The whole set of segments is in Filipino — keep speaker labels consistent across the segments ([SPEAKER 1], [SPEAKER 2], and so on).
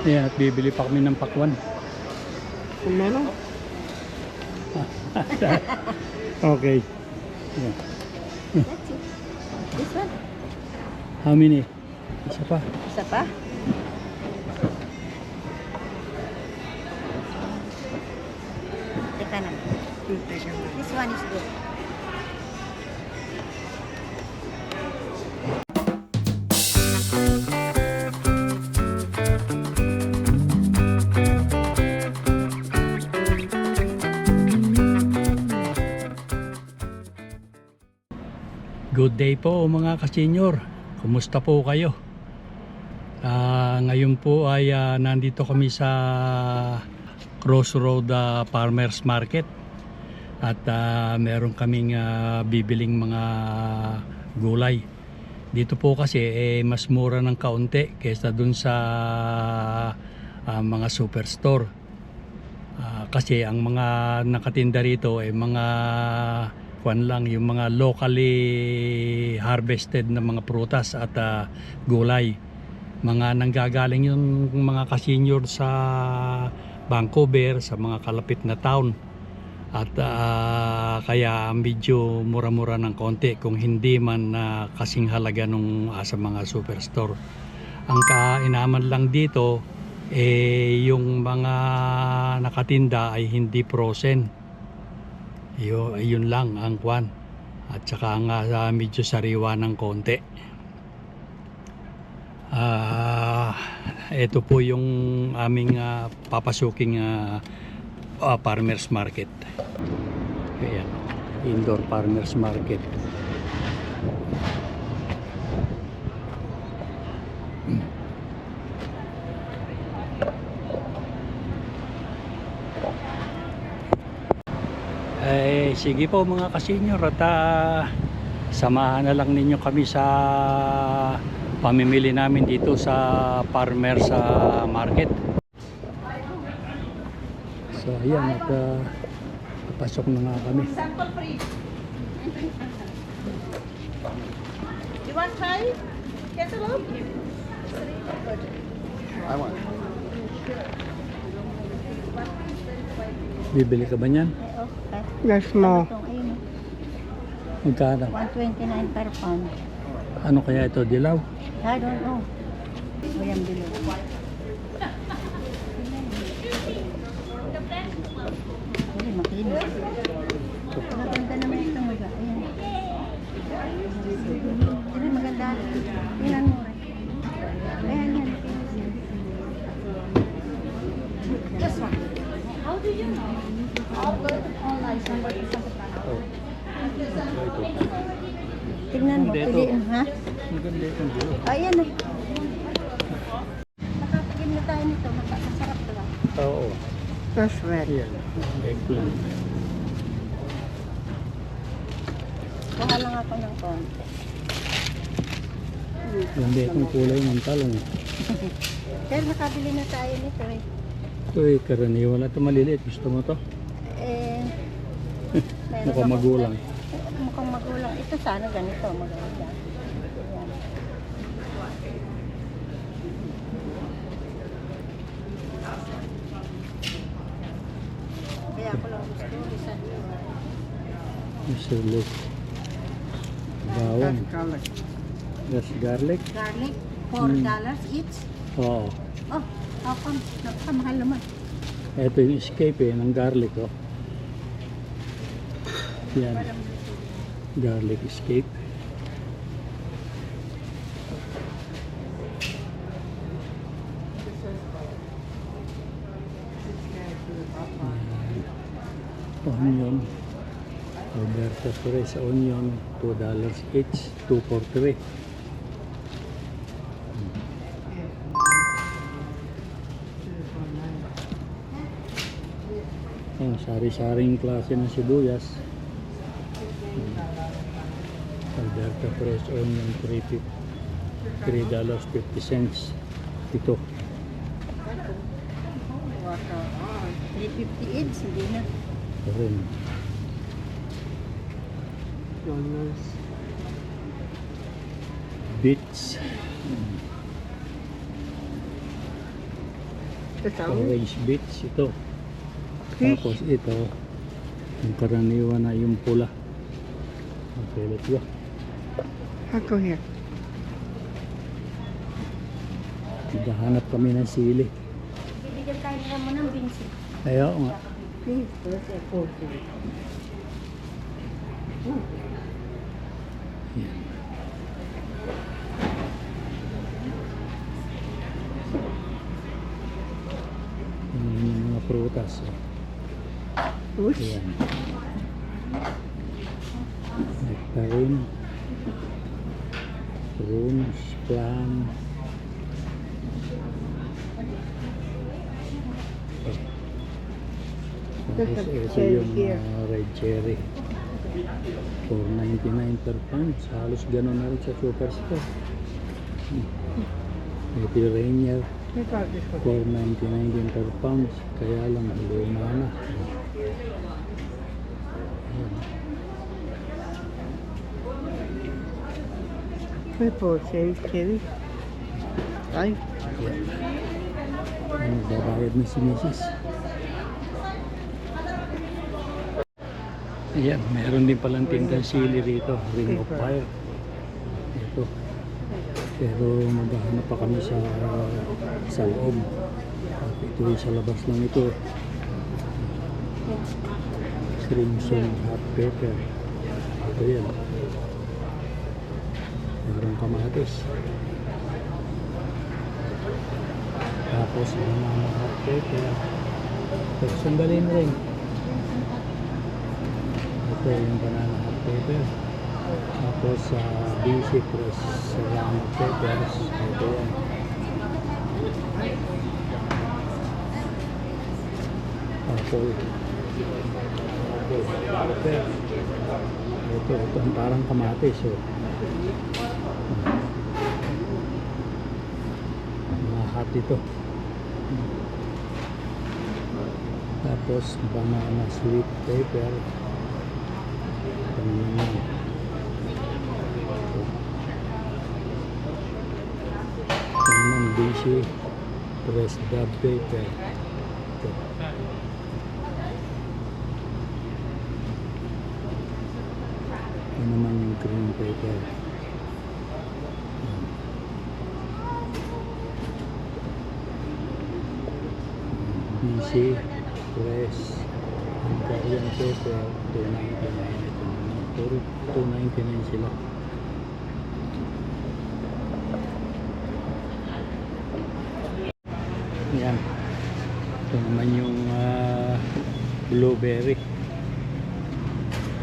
[SPEAKER 1] Ayan, at bibili pa kami ng pakwan.
[SPEAKER 2] Kung meron.
[SPEAKER 1] Okay. Ayan.
[SPEAKER 3] That's it. This one.
[SPEAKER 1] How many? Isa pa.
[SPEAKER 3] Isa pa? Teka na. This one is good.
[SPEAKER 1] Good day po mga kasenyor. Kumusta po kayo? Ah, ngayon po ay ah, nandito kami sa Crossroad ah, Farmers Market. At ah, meron kaming ah, bibiling mga gulay. Dito po kasi eh, mas mura ng kaunti kaysa dun sa ah, mga superstore. Ah, kasi ang mga nakatinda rito ay mga kwan lang yung mga locally harvested na mga prutas at ah, gulay. Mga nanggagaling yung mga kasenyor sa Vancouver, sa mga kalapit na town. At ah, kaya medyo mura-mura ng konti kung hindi man na kasing halaga nung ah, sa mga superstore. Ang kainaman lang dito eh yung mga nakatinda ay hindi frozen. Yo, yun lang ang kwan. At saka nga ah, medyo sariwa ng konti. Ah, ito po yung aming ah, papasuking ah, ah, farmers market. Ayan, indoor farmers market. Eh, sige po mga kasenyor at ah, samahan na lang ninyo kami sa pamimili namin dito sa farmers ah, market. So ayan at ah, papasok na nga kami.
[SPEAKER 2] Sample free. You want try? Cantaloupe? I want.
[SPEAKER 1] Bibili ka ba niyan?
[SPEAKER 2] Yes, no.
[SPEAKER 3] Itong, ayun,
[SPEAKER 1] Magkano?
[SPEAKER 3] 129 per pound.
[SPEAKER 1] Ano kaya ito? Dilaw?
[SPEAKER 3] I don't know. Walang bilo. Hindi, makinis.
[SPEAKER 2] Fresh red.
[SPEAKER 1] Ayan. Eggplant.
[SPEAKER 3] Kuha lang ako ng konti.
[SPEAKER 1] Ganda itong kulay ng talong.
[SPEAKER 3] Pero nakabili na tayo nito eh.
[SPEAKER 1] Ito eh, karaniwan. Ito maliliit. Gusto mo to?
[SPEAKER 3] Eh, meron
[SPEAKER 1] Mukhang
[SPEAKER 3] ako-
[SPEAKER 1] magulang.
[SPEAKER 3] Mukhang magulang. Ito sana ganito. Maganda. Ayan. Kaya ako lang gusto. Isa
[SPEAKER 1] Luke. Bawang.
[SPEAKER 2] garlic.
[SPEAKER 1] Gas garlic.
[SPEAKER 3] garlic. $4
[SPEAKER 1] Hmm.
[SPEAKER 3] dollars each.
[SPEAKER 1] Oo.
[SPEAKER 3] Oh, how come? Napakamahal naman.
[SPEAKER 1] Ito yung escape eh, ng garlic oh. Yan. Garlic escape. Onion. Roberta Perez onion, $2 each, 2 for 3. Ang sari-saring klase ng sibuyas. Alberta Fresh Onion 3.50 $3.50 cents. Ito.
[SPEAKER 3] Water. 350 each. Hindi na.
[SPEAKER 1] Rin.
[SPEAKER 2] Dollars. Ito.
[SPEAKER 1] Orange beets ito.
[SPEAKER 2] Fish.
[SPEAKER 1] Tapos ito, yung karaniwan na yung pula. Okay, let's go.
[SPEAKER 2] Ako here.
[SPEAKER 1] Maghahanap kami ng sili.
[SPEAKER 3] Bibigyan tayo nila mo ng binsi.
[SPEAKER 1] Ayaw nga.
[SPEAKER 2] Please, let's say forty.
[SPEAKER 1] Oh.
[SPEAKER 2] Which?
[SPEAKER 1] Ayan. Nectarine. Prunes, plum. Tapos ito yung mga red cherry. 4.99 per pound. Halos ganun na rin sa superstore. Hmm. Yung Rainier.
[SPEAKER 2] I got this one.
[SPEAKER 1] 4.99 din per pound. Kaya lang, luma na. Ayan.
[SPEAKER 2] Purple cherry, cherry. Ay,
[SPEAKER 1] Ano, babayad na si Mrs. Ayan, meron din palang tindang sili rito. Ring of Fire. Pero maghahanap pa kami sa sa loob. Ito yung sa labas lang ito. Crimson hot pepper. Ito yan. Meron kamatis. Tapos banana hot pepper. Pero sandali na rin. Ito yung banana hot pepper. Tapos sa BC Press Serrano Peppers. Ito yan. Pepper. Ito, ito ang parang kamatis. Oh. Mga hot ito. Tapos banana sweet pepper. Ito naman. Ito pressed dab paper. Ito. Ito naman yung cream paper. BC Press Hungarian paper 299 ito naman puro 299 sila yan ito naman yung ah, blueberry.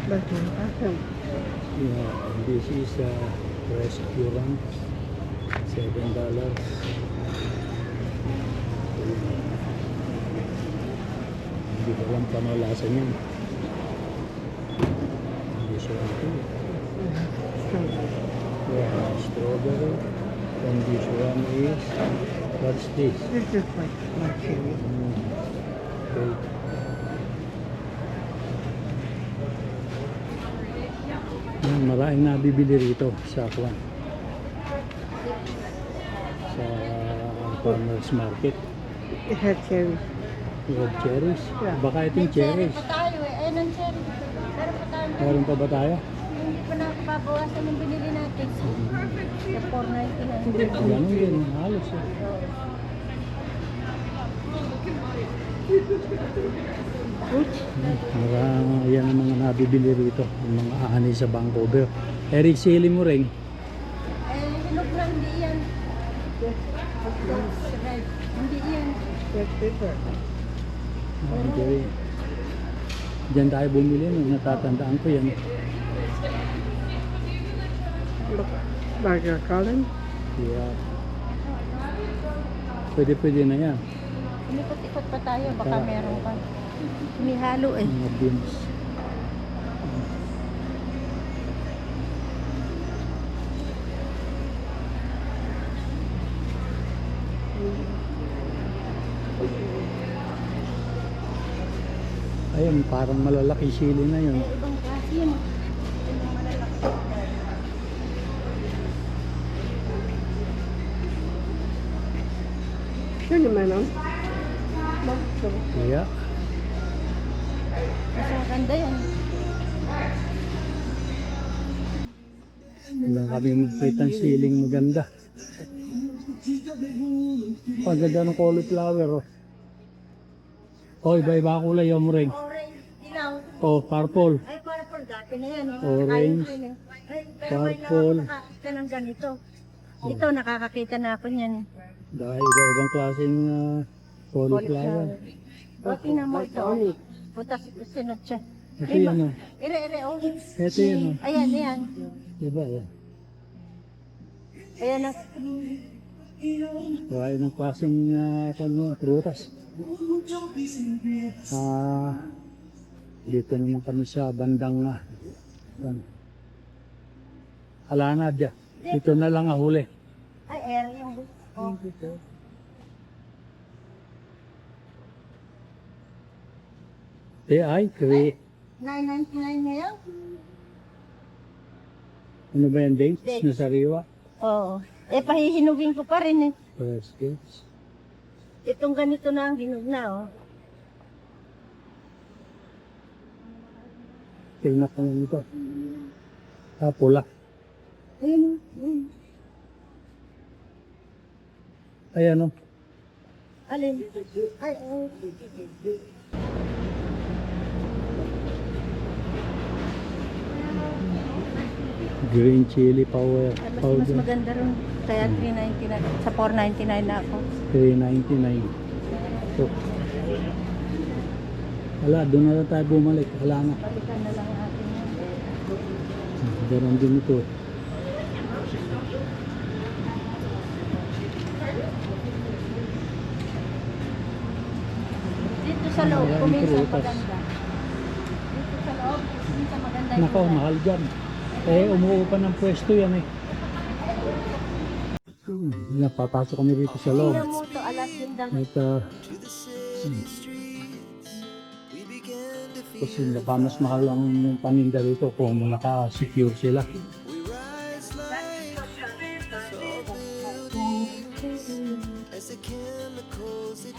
[SPEAKER 2] Awesome.
[SPEAKER 1] yeah, this is a restaurant. 7 dollars. Hindi ko alam paano lasa niyan. This one too yeah, strawberry. And this one is what's this
[SPEAKER 2] This is like my cherry.
[SPEAKER 1] Mm, okay Yan, maraming nabibili rito sa Kwan. Sa farmer's market.
[SPEAKER 2] It had cherry.
[SPEAKER 1] Red cherries.
[SPEAKER 2] Yeah.
[SPEAKER 1] Baka ito yung
[SPEAKER 3] Cherry
[SPEAKER 1] cherries.
[SPEAKER 3] pa tayo eh. Ayun ang cherry. Meron pa tayo.
[SPEAKER 1] Meron pa ba tayo?
[SPEAKER 3] Nakababawasan yung binili natin. Sa 499.
[SPEAKER 1] Ganun din. Halos eh. Marami yan ang mga nabibili rito. Yung mga ani sa Vancouver. Eric, sili mo rin.
[SPEAKER 3] Eh, hinog na hindi yan. Hindi yan.
[SPEAKER 2] Red pepper.
[SPEAKER 1] Okay. Diyan tayo bumili nung natatandaan ko yan.
[SPEAKER 2] Look, Burger Colin.
[SPEAKER 1] Yeah. Pwede pwede na yan.
[SPEAKER 3] Umikot-ikot pa tayo. Baka
[SPEAKER 1] Tara.
[SPEAKER 3] meron pa. Umihalo eh.
[SPEAKER 1] Mga beans. Ayun, parang malalaki sili na yun.
[SPEAKER 3] Eh, ibang klase yun.
[SPEAKER 2] Yun naman, oh.
[SPEAKER 1] Kaya,
[SPEAKER 3] Mas maganda yan.
[SPEAKER 1] wala kami makita ang ceiling maganda. Paganda ng cauliflower, oh. Oh, iba-iba ang kulay yung ring.
[SPEAKER 3] Orange, ilaw.
[SPEAKER 1] Oh, purple.
[SPEAKER 3] Ay, for dati na yan. eh.
[SPEAKER 1] Orange,
[SPEAKER 3] ayun, eh. Ay, pero may
[SPEAKER 1] purple.
[SPEAKER 3] ng ganito. Ito, nakakakita na ako niyan.
[SPEAKER 1] Dahil iba-ibang klaseng uh, cauliflower.
[SPEAKER 3] O, tingnan mo ito. Butas, sinot siya.
[SPEAKER 1] Ito yan, oh.
[SPEAKER 3] Ire, ire, oh.
[SPEAKER 1] Ito yan, oh.
[SPEAKER 3] Ayan, ayan.
[SPEAKER 1] Diba, yan.
[SPEAKER 3] Ayan ang...
[SPEAKER 1] Kaya ng klaseng uh, ano, prutas. Ah, dito naman kami sa bandang uh, Alana, dya. Dito na lang ang huli.
[SPEAKER 3] Ay, air yung... Oh.
[SPEAKER 1] Eh ay, kri.
[SPEAKER 3] 999 na yan?
[SPEAKER 1] Ano ba yan, dates?
[SPEAKER 3] Dates.
[SPEAKER 1] Na sariwa?
[SPEAKER 3] Oo. Eh, pahihinugin ko pa rin eh.
[SPEAKER 1] Dates.
[SPEAKER 3] Itong ganito na ang hinug na, oh.
[SPEAKER 1] Tingnan ko lang ito. Ah, pula.
[SPEAKER 3] Ayun.
[SPEAKER 1] Ayan o.
[SPEAKER 3] Alin? Ay, oh.
[SPEAKER 1] Green chili power.
[SPEAKER 3] Ay, mas, mas
[SPEAKER 1] Powder.
[SPEAKER 3] maganda rin. Kaya 399 na. Sa 499 na ako.
[SPEAKER 1] 399. So, wala, doon na lang tayo bumalik. Wala na.
[SPEAKER 3] Balikan na lang atin yan.
[SPEAKER 1] Ganon din ito.
[SPEAKER 3] Dito sa loob, kuminsan maganda. Dito sa loob, kuminsan maganda yung
[SPEAKER 1] Nako, mahal dyan. Eh, umuupan ng pwesto yan eh. Hmm, Napapasok kami dito sa loob.
[SPEAKER 3] Tingnan mo to, alas.
[SPEAKER 1] At, uh, hmm. kasi baka mas mahal ang paninda dito kung naka-secure sila.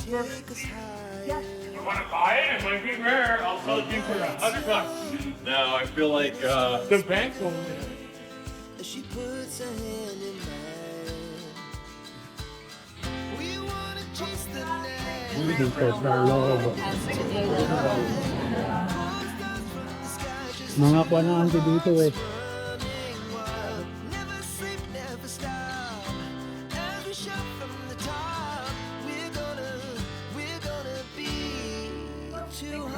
[SPEAKER 4] You want to buy it? It might be rare. I'll sell it to you for a hundred bucks. No, I feel like uh, the bank will.
[SPEAKER 5] She puts her hand in mine. We wanna chase the night.
[SPEAKER 1] Dito sa loob. Mga kuha na ante dito eh.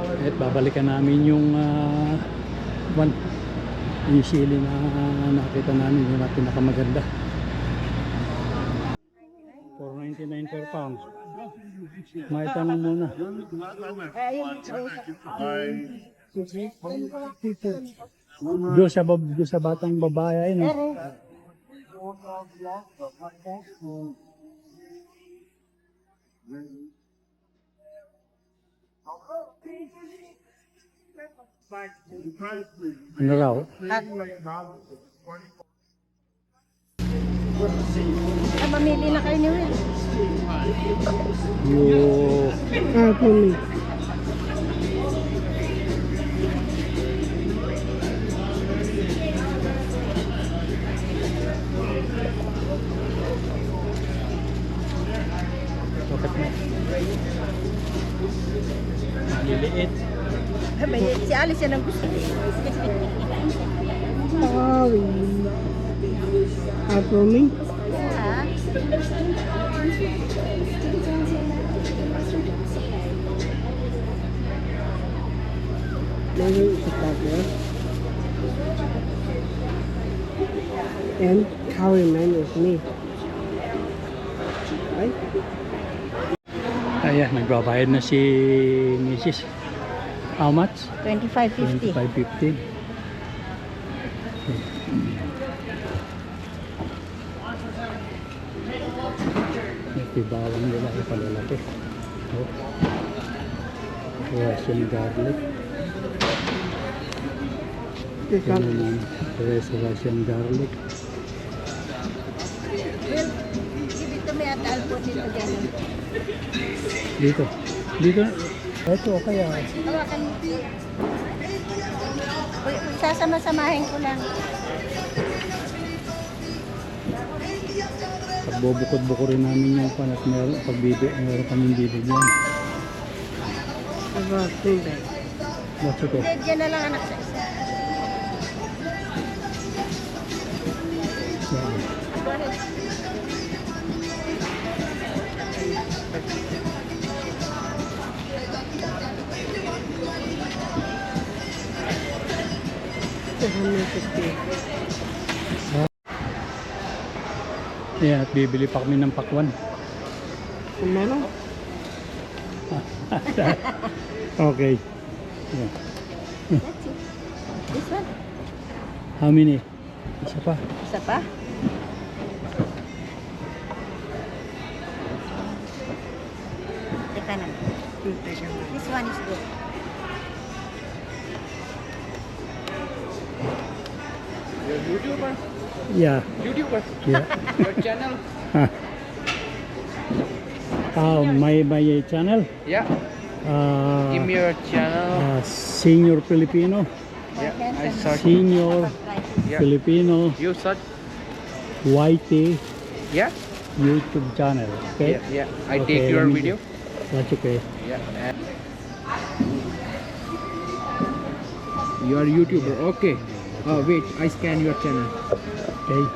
[SPEAKER 1] At babalikan namin yung uh, one sili na nakita namin yung na pinakamaganda. 4.99 per pound. May tanong muna. Doon sa, doon sa batang babae ayun oh. Ano raw?
[SPEAKER 3] Ay, Pamili na kayo ni Will.
[SPEAKER 1] You...
[SPEAKER 2] Ah, for
[SPEAKER 3] Si Alice yan ang gusto.
[SPEAKER 2] Sorry. Ah, for me.
[SPEAKER 3] Ha?
[SPEAKER 2] Maybe it's a cover. And Carryman is me. Right?
[SPEAKER 1] Ayan, nagbabayad na si Mrs. How much?
[SPEAKER 3] 25.50.
[SPEAKER 1] 25.50. Ito bawang nila ay palalaki. Oh. Russian garlic.
[SPEAKER 2] This
[SPEAKER 1] Yan
[SPEAKER 2] one.
[SPEAKER 1] naman. Fresh Russian garlic.
[SPEAKER 3] Will, give it to me at I'll put it together.
[SPEAKER 1] Dito. Dito. Ito, kaya.
[SPEAKER 3] Hawakan mo. Sasama-samahin ko lang.
[SPEAKER 1] Pagbubukod-bukurin namin yung pan at meron, pagbibi, meron kaming.
[SPEAKER 2] About two bags.
[SPEAKER 1] That's okay.
[SPEAKER 3] Hindi, dyan na lang anak sa
[SPEAKER 2] 150.
[SPEAKER 1] Yeah, at bibili pa kami ng pakwan.
[SPEAKER 2] Kung meron?
[SPEAKER 1] okay. Yeah.
[SPEAKER 3] This one?
[SPEAKER 1] How many? Isa pa.
[SPEAKER 3] Isa pa? Teka na. This one is good.
[SPEAKER 1] Yeah.
[SPEAKER 6] YouTuber,
[SPEAKER 1] Yeah.
[SPEAKER 6] your channel.
[SPEAKER 1] uh, my my channel.
[SPEAKER 6] Yeah,
[SPEAKER 1] Uh,
[SPEAKER 6] give me your channel.
[SPEAKER 1] uh, Senior Filipino.
[SPEAKER 6] Yeah, I search.
[SPEAKER 1] Senior
[SPEAKER 6] Yeah,
[SPEAKER 1] Filipino
[SPEAKER 6] you search.
[SPEAKER 1] YT
[SPEAKER 6] Yeah,
[SPEAKER 1] YouTube channel. Okay.
[SPEAKER 6] yeah, yeah. I
[SPEAKER 1] Okay,
[SPEAKER 6] take your
[SPEAKER 1] let me
[SPEAKER 6] video.
[SPEAKER 1] That's okay.
[SPEAKER 6] Yeah. and- You are YouTuber. Okay. Oh wait, I scan your channel.
[SPEAKER 1] Okay.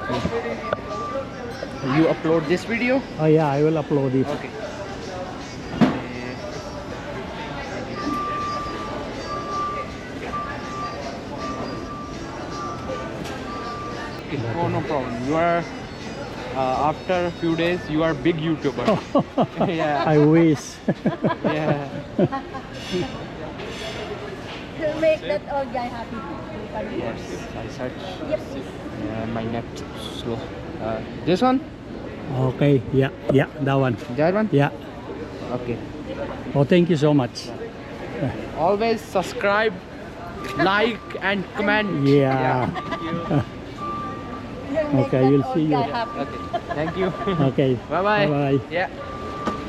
[SPEAKER 6] You upload this video.
[SPEAKER 1] Oh yeah, I will upload it.
[SPEAKER 6] Okay. Okay, Oh no problem. You are uh, after a few days you are big YouTuber. yeah.
[SPEAKER 1] I wish.
[SPEAKER 6] Yeah.
[SPEAKER 3] To make that old guy happy.
[SPEAKER 6] Yes, I search.
[SPEAKER 3] Yep, please.
[SPEAKER 6] Yeah, my net slow. Uh, this one?
[SPEAKER 1] okay. Yeah. Yeah. That one.
[SPEAKER 6] That one?
[SPEAKER 1] Yeah.
[SPEAKER 6] Okay.
[SPEAKER 1] Oh, thank you so much.
[SPEAKER 6] Always subscribe, like, and comment.
[SPEAKER 1] Yeah.
[SPEAKER 3] You'll make
[SPEAKER 1] Okay,
[SPEAKER 3] that
[SPEAKER 1] you'll see you.
[SPEAKER 6] Okay. Thank you.
[SPEAKER 1] Okay.
[SPEAKER 6] bye bye.
[SPEAKER 1] Bye-bye.
[SPEAKER 6] Yeah.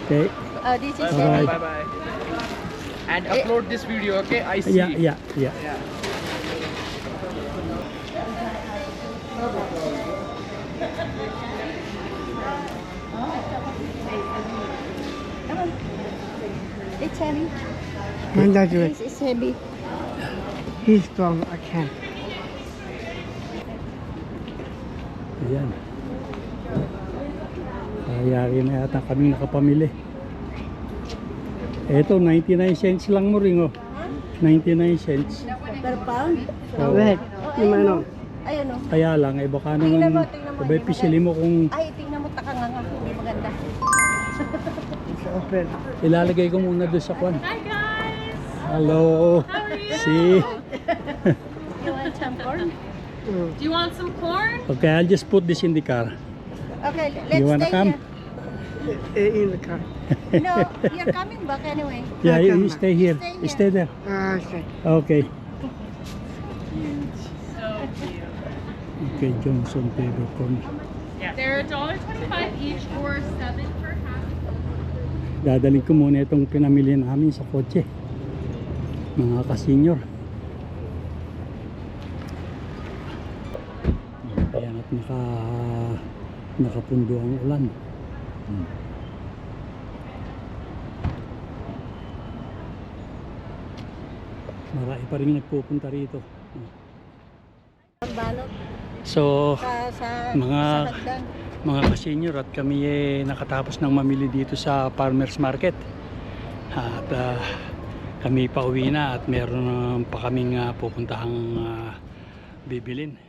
[SPEAKER 1] Okay.
[SPEAKER 3] Uh, this is
[SPEAKER 6] Bye
[SPEAKER 1] Bye-bye.
[SPEAKER 6] bye. Bye bye. And upload this video, okay? I see.
[SPEAKER 1] Yeah. Yeah. Yeah.
[SPEAKER 6] Yeah.
[SPEAKER 3] It's heavy.
[SPEAKER 2] And that's it.
[SPEAKER 3] This is heavy.
[SPEAKER 2] He's strong. I can't.
[SPEAKER 1] Ayan. Kayari na yata kami nakapamili. Eto, 99 cents lang mo rin, oh. 99 cents.
[SPEAKER 3] Per pound?
[SPEAKER 1] Oh.
[SPEAKER 2] You might know.
[SPEAKER 3] Ayun o.
[SPEAKER 1] Kaya lang, eh baka naman, sabay
[SPEAKER 3] hindi
[SPEAKER 1] pisili mo kung
[SPEAKER 3] Ay,
[SPEAKER 2] It's
[SPEAKER 1] ilalagay ko muna doon sa kwan.
[SPEAKER 3] Hi guys!
[SPEAKER 1] Hello. How See?
[SPEAKER 3] You want some corn?
[SPEAKER 2] Mm.
[SPEAKER 7] Do you want some corn?
[SPEAKER 1] Okay, I'll just put this in the car.
[SPEAKER 3] Okay, let's
[SPEAKER 1] You wanna
[SPEAKER 3] stay
[SPEAKER 1] come?
[SPEAKER 2] Eh, In the car.
[SPEAKER 3] No, you're coming back anyway.
[SPEAKER 1] Yeah, you, you
[SPEAKER 2] come.
[SPEAKER 1] stay here.
[SPEAKER 3] Stay
[SPEAKER 1] You
[SPEAKER 3] here.
[SPEAKER 1] stay there.
[SPEAKER 2] Ah, okay.
[SPEAKER 1] Okay.
[SPEAKER 7] So cute.
[SPEAKER 1] Okay, Johnson Pedro Corn.
[SPEAKER 7] They're $1.25 each or 7 for half.
[SPEAKER 1] Dadaling ko muna itong pinamili namin sa kotse. Mga ka-senior. Ayan at naka nakapundo ang ulan. Hmm. Marami pa rin nagpupunta rito. So, Mga-. Mga ka-senior at kami eh, nakatapos ng mamili dito sa farmers market. At ah, kami pa uwi na at meron pa kaming ah, pupuntahang ah, bibilin